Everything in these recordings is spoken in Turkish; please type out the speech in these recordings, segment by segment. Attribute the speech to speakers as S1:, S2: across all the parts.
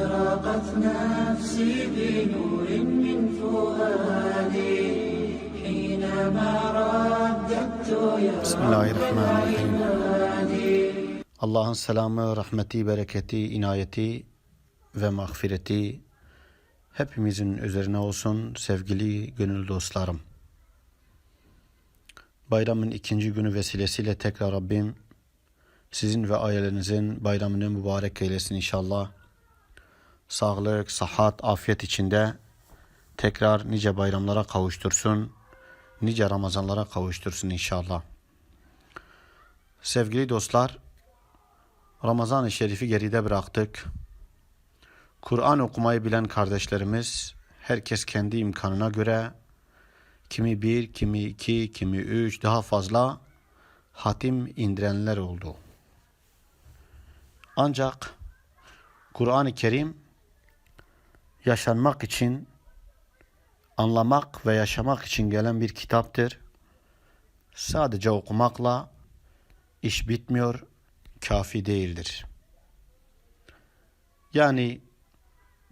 S1: أشرقت نفسي بنور من فؤادي حينما رددت يا
S2: Bismillahirrahmanirrahim. Allah'ın selamı, rahmeti, bereketi, inayeti ve mağfireti hepimizin üzerine olsun sevgili gönül dostlarım. Bayramın ikinci günü vesilesiyle tekrar Rabbim sizin ve ailelerinizin bayramını mübarek eylesin inşallah. Sağlık, sıhhat, afiyet içinde tekrar nice bayramlara kavuştursun. Nice Ramazanlara kavuştursun inşallah. Sevgili dostlar, Ramazan-ı Şerif'i geride bıraktık. Kur'an okumayı bilen kardeşlerimiz, herkes kendi imkanına göre kimi bir, kimi iki, kimi üç daha fazla hatim indirenler oldu. Ancak Kur'an-ı Kerim yaşanmak için, anlamak ve yaşamak için gelen bir kitaptır. Sadece okumakla iş bitmiyor, kafi değildir. Yani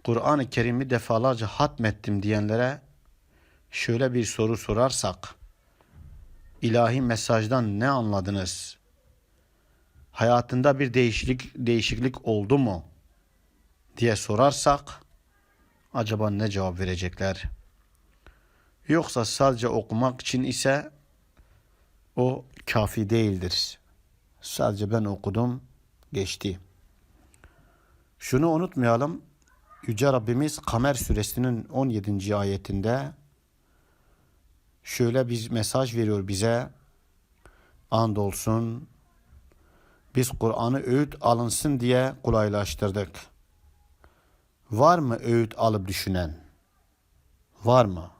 S2: Kur'an-ı Kerim'i defalarca hatmettim diyenlere şöyle bir soru sorarsak, ilahi mesajdan ne anladınız? Hayatında bir değişiklik, değişiklik oldu mu? diye sorarsak, acaba ne cevap verecekler? Yoksa sadece okumak için ise o kafi değildir. Sadece ben okudum, geçti. Şunu unutmayalım. Yüce Rabbimiz Kamer suresinin 17. ayetinde şöyle bir mesaj veriyor bize. Andolsun biz Kur'an'ı öğüt alınsın diye kolaylaştırdık. Var mı öğüt alıp düşünen? Var mı?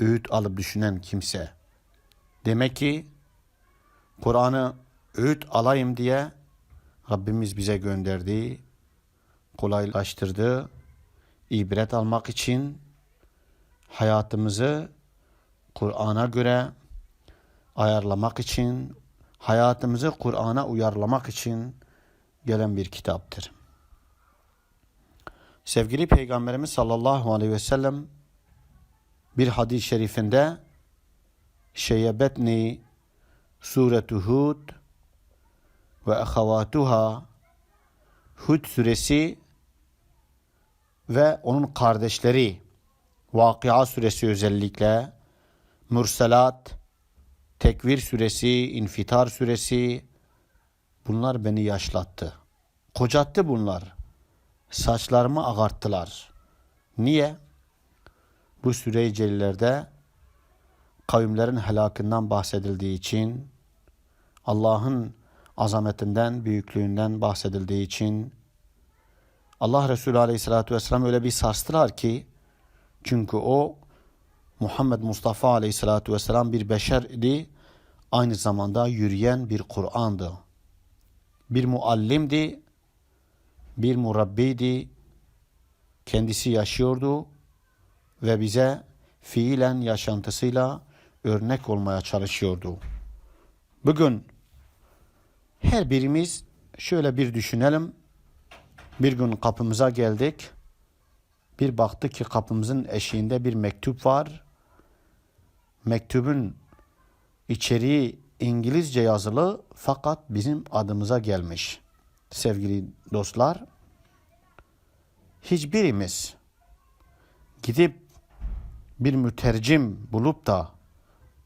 S2: Öğüt alıp düşünen kimse. Demek ki Kur'an'ı öğüt alayım diye Rabbimiz bize gönderdi, kolaylaştırdı. ibret almak için hayatımızı Kur'an'a göre ayarlamak için, hayatımızı Kur'an'a uyarlamak için gelen bir kitaptır. Sevgili Peygamberimiz sallallahu aleyhi ve sellem bir hadis-i şerifinde şeyebetni suretu Hud ve ahavatuha Hud suresi ve onun kardeşleri Vakıa suresi özellikle Mürselat Tekvir suresi, İnfitar suresi bunlar beni yaşlattı. Kocattı bunlar. Saçlarımı ağarttılar. Niye? Bu süre-i celillerde kavimlerin helakından bahsedildiği için, Allah'ın azametinden, büyüklüğünden bahsedildiği için, Allah Resulü Aleyhisselatü Vesselam öyle bir sarstılar ki, çünkü o Muhammed Mustafa Aleyhisselatü Vesselam bir beşerdi, aynı zamanda yürüyen bir Kur'an'dı. Bir muallimdi, bir murabbiydi, kendisi yaşıyordu ve bize fiilen yaşantısıyla örnek olmaya çalışıyordu. Bugün her birimiz şöyle bir düşünelim. Bir gün kapımıza geldik. Bir baktık ki kapımızın eşiğinde bir mektup var. Mektubun içeriği İngilizce yazılı fakat bizim adımıza gelmiş. Sevgili dostlar, hiçbirimiz gidip bir mütercim bulup da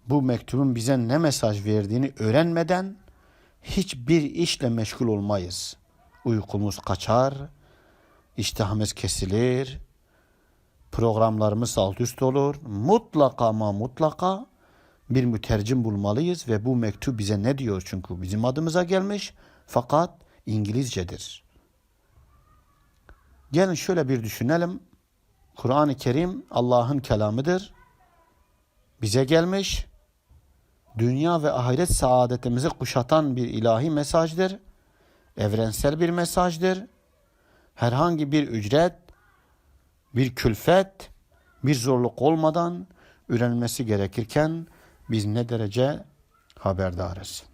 S2: bu mektubun bize ne mesaj verdiğini öğrenmeden hiçbir işle meşgul olmayız. Uykumuz kaçar, iştahımız kesilir, programlarımız alt üst olur. Mutlaka ama mutlaka bir mütercim bulmalıyız ve bu mektup bize ne diyor? Çünkü bizim adımıza gelmiş fakat İngilizcedir. Gelin şöyle bir düşünelim. Kur'an-ı Kerim Allah'ın kelamıdır. Bize gelmiş. Dünya ve ahiret saadetimizi kuşatan bir ilahi mesajdır. Evrensel bir mesajdır. Herhangi bir ücret, bir külfet, bir zorluk olmadan öğrenilmesi gerekirken biz ne derece haberdarız.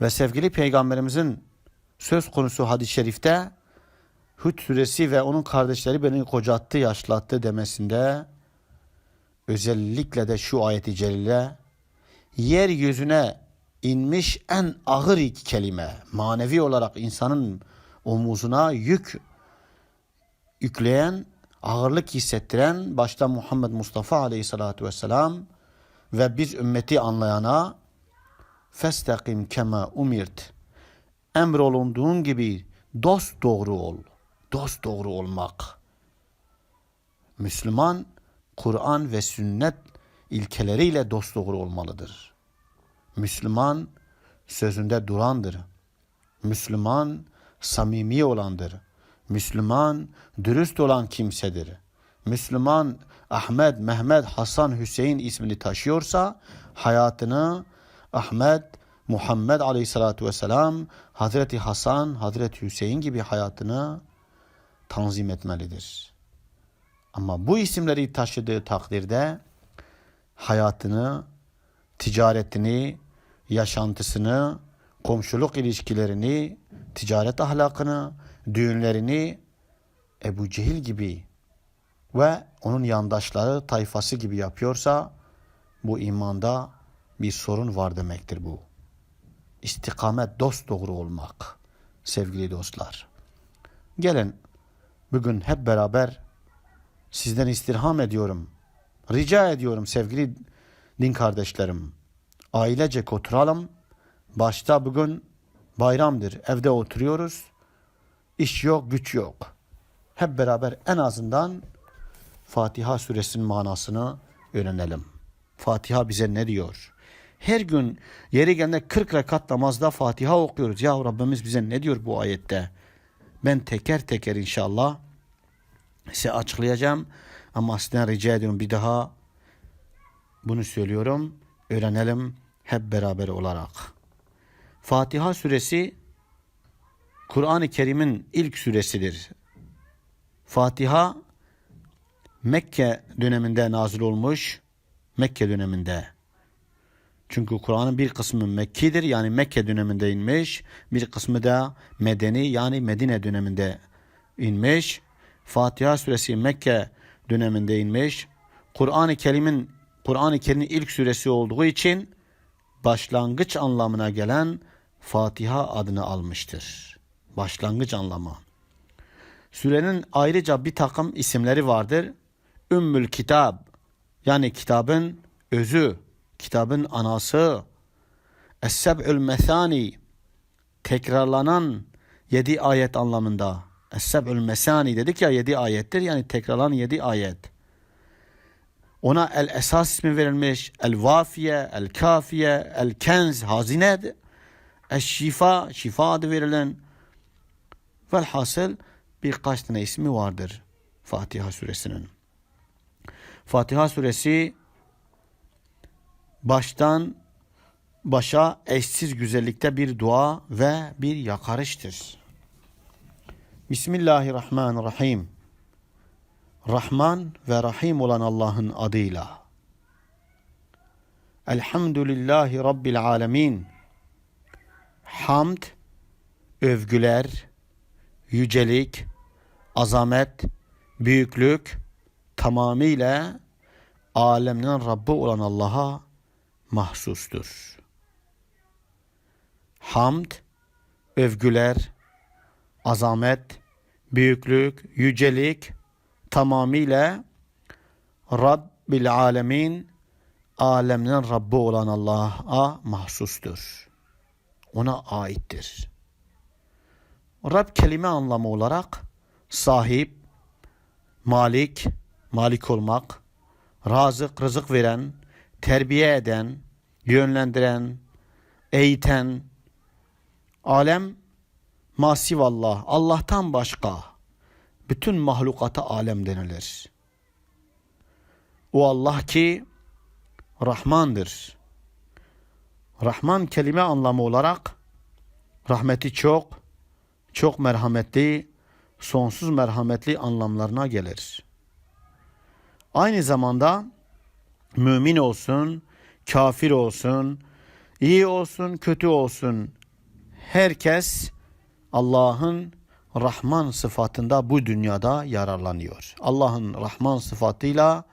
S2: Ve sevgili peygamberimizin söz konusu hadis-i şerifte Hud suresi ve onun kardeşleri beni kocattı, yaşlattı demesinde özellikle de şu ayeti celile yeryüzüne inmiş en ağır iki kelime manevi olarak insanın omuzuna yük yükleyen ağırlık hissettiren başta Muhammed Mustafa aleyhissalatu vesselam ve biz ümmeti anlayana festakim kema umirt emrolunduğun gibi dost doğru ol. Dost doğru olmak. Müslüman Kur'an ve sünnet ilkeleriyle dost doğru olmalıdır. Müslüman sözünde durandır. Müslüman samimi olandır. Müslüman dürüst olan kimsedir. Müslüman Ahmet, Mehmet, Hasan, Hüseyin ismini taşıyorsa hayatını Ahmet, Muhammed Aleyhisselatü Vesselam, Hazreti Hasan, Hazreti Hüseyin gibi hayatını tanzim etmelidir. Ama bu isimleri taşıdığı takdirde hayatını, ticaretini, yaşantısını, komşuluk ilişkilerini, ticaret ahlakını, düğünlerini Ebu Cehil gibi ve onun yandaşları tayfası gibi yapıyorsa bu imanda bir sorun var demektir bu. İstikamet dost doğru olmak sevgili dostlar. Gelin bugün hep beraber sizden istirham ediyorum. Rica ediyorum sevgili din kardeşlerim. Ailecek oturalım. Başta bugün bayramdır. Evde oturuyoruz. İş yok, güç yok. Hep beraber en azından Fatiha suresinin manasını öğrenelim. Fatiha bize ne diyor? Her gün yeri geldiğinde 40 rekat namazda Fatiha okuyoruz. Ya Rabbimiz bize ne diyor bu ayette? Ben teker teker inşallah size açıklayacağım. Ama sizden rica ediyorum bir daha bunu söylüyorum. Öğrenelim hep beraber olarak. Fatiha suresi Kur'an-ı Kerim'in ilk suresidir. Fatiha Mekke döneminde nazil olmuş. Mekke döneminde. Çünkü Kur'an'ın bir kısmı Mekki'dir yani Mekke döneminde inmiş. Bir kısmı da Medeni yani Medine döneminde inmiş. Fatiha suresi Mekke döneminde inmiş. Kur'an-ı Kerim'in Kur'an-ı Kerim'in ilk suresi olduğu için başlangıç anlamına gelen Fatiha adını almıştır. Başlangıç anlamı. Sürenin ayrıca bir takım isimleri vardır. Ümmül Kitab yani kitabın özü, kitabın anası. Es-seb'ül mesani tekrarlanan yedi ayet anlamında. Es-seb'ül mesani dedik ya yedi ayettir yani tekrarlanan yedi ayet. Ona el esas ismi verilmiş. El vafiye, el kafiye, el kenz, hazine, el şifa, şifa adı verilen. Velhasıl birkaç tane ismi vardır Fatiha suresinin. Fatiha suresi baştan başa eşsiz güzellikte bir dua ve bir yakarıştır. Bismillahirrahmanirrahim. Rahman ve Rahim olan Allah'ın adıyla. Elhamdülillahi Rabbil alemin. Hamd, övgüler, yücelik, azamet, büyüklük tamamıyla alemlerin Rabbi olan Allah'a mahsustur. Hamd, övgüler, azamet, büyüklük, yücelik tamamıyla Rabbil alemin alemlerin Rabbi olan Allah'a mahsustur. Ona aittir. Rab kelime anlamı olarak sahip, malik, malik olmak, razık, rızık veren, terbiye eden, yönlendiren, eğiten, alem masivallah, Allah'tan başka bütün mahlukata alem denilir. O Allah ki Rahmandır. Rahman kelime anlamı olarak rahmeti çok, çok merhametli, sonsuz merhametli anlamlarına gelir. Aynı zamanda mümin olsun, kafir olsun, iyi olsun, kötü olsun herkes Allah'ın Rahman sıfatında bu dünyada yararlanıyor. Allah'ın Rahman sıfatıyla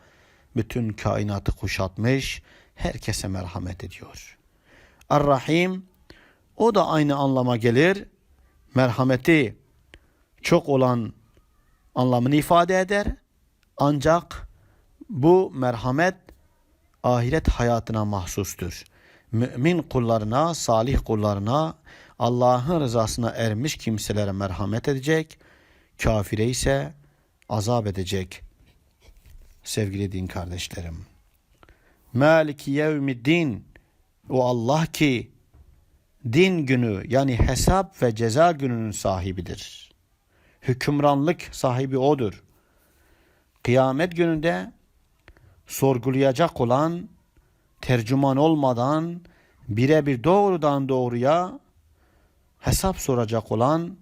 S2: bütün kainatı kuşatmış, herkese merhamet ediyor. Er-Rahim o da aynı anlama gelir. Merhameti çok olan anlamını ifade eder. Ancak bu merhamet ahiret hayatına mahsustur. Mümin kullarına, salih kullarına, Allah'ın rızasına ermiş kimselere merhamet edecek, kafire ise azap edecek. Sevgili din kardeşlerim. Maliki yevmiddin o Allah ki din günü yani hesap ve ceza gününün sahibidir. Hükümranlık sahibi odur. Kıyamet gününde sorgulayacak olan tercüman olmadan birebir doğrudan doğruya hesap soracak olan,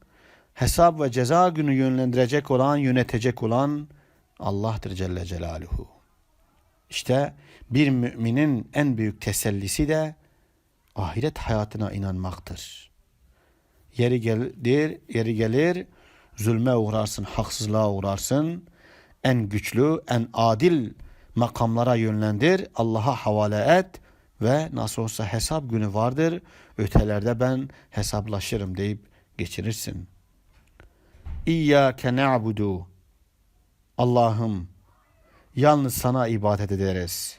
S2: hesap ve ceza günü yönlendirecek olan, yönetecek olan Allah'tır Celle Celaluhu. İşte bir müminin en büyük tesellisi de ahiret hayatına inanmaktır. Yeri gelir, yeri gelir, zulme uğrarsın, haksızlığa uğrarsın. En güçlü, en adil makamlara yönlendir, Allah'a havale et ve nasıl olsa hesap günü vardır. Ötelerde ben hesaplaşırım deyip geçirirsin. İyyâke na'budu. Allah'ım yalnız sana ibadet ederiz.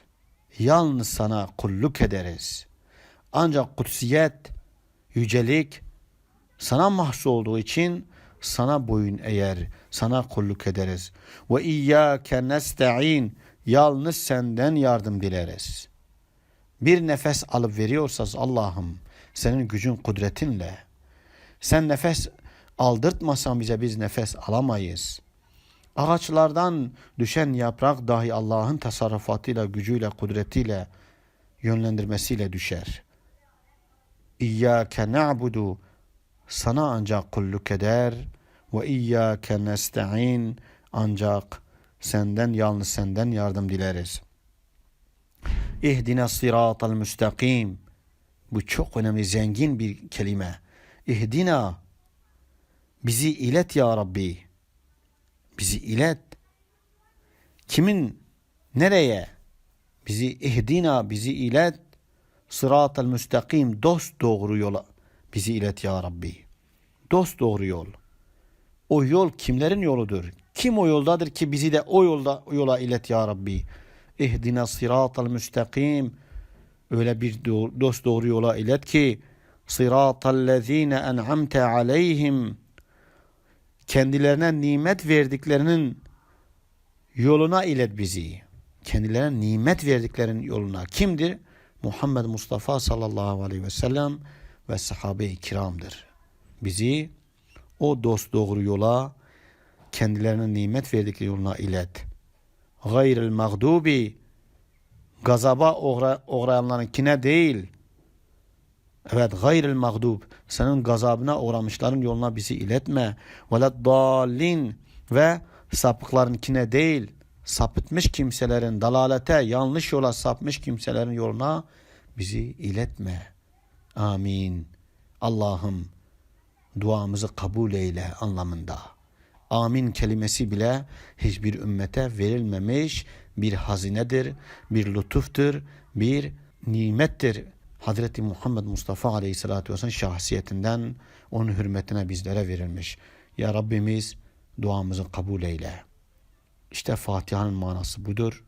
S2: Yalnız sana kulluk ederiz. Ancak kutsiyet, yücelik sana mahsus olduğu için sana boyun eğer, sana kulluk ederiz. Ve iyyâke nesta'in. Yalnız senden yardım dileriz. Bir nefes alıp veriyorsanız Allah'ım senin gücün kudretinle. Sen nefes aldırtmasan bize biz nefes alamayız. Ağaçlardan düşen yaprak dahi Allah'ın tasarrufatıyla, gücüyle, kudretiyle, yönlendirmesiyle düşer. İyyâke na'budu sana ancak kulluk eder ve iyyâke nesta'in ancak senden yalnız senden yardım dileriz. İhdina sıratal müstakim. Bu çok önemli zengin bir kelime. İhdina bizi ilet ya Rabbi. Bizi ilet. Kimin nereye? Bizi ihdina bizi ilet. Sıratal müstakim dost doğru yola bizi ilet ya Rabbi. Dost doğru yol. O yol kimlerin yoludur? Kim o yoldadır ki bizi de o yolda o yola ilet ya Rabbi. İhdina sıratal müstakim. Öyle bir dost doğru yola ilet ki sıratal lezine en'amte aleyhim kendilerine nimet verdiklerinin yoluna ilet bizi. Kendilerine nimet verdiklerinin yoluna. Kimdir? Muhammed Mustafa sallallahu aleyhi ve sellem ve sahabe-i kiramdır. Bizi o dost doğru yola kendilerine nimet verdikleri yoluna ilet. Gayril mağdubi gazaba uğra uğrayanlarınkine değil. Evet gayril mağdub senin gazabına uğramışların yoluna bizi iletme. Veled dallin ve sapıklarınkine değil. Sapıtmış kimselerin dalalete yanlış yola sapmış kimselerin yoluna bizi iletme. Amin. Allah'ım duamızı kabul eyle anlamında. Amin kelimesi bile hiçbir ümmete verilmemiş bir hazinedir, bir lütuftur, bir nimettir. Hazreti Muhammed Mustafa Aleyhisselatü Vesselam şahsiyetinden onun hürmetine bizlere verilmiş. Ya Rabbimiz duamızı kabul eyle. İşte Fatiha'nın manası budur.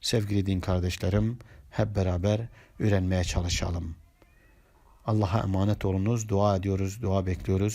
S2: Sevgili din kardeşlerim hep beraber öğrenmeye çalışalım. Allah'a emanet olunuz. Dua ediyoruz, dua bekliyoruz.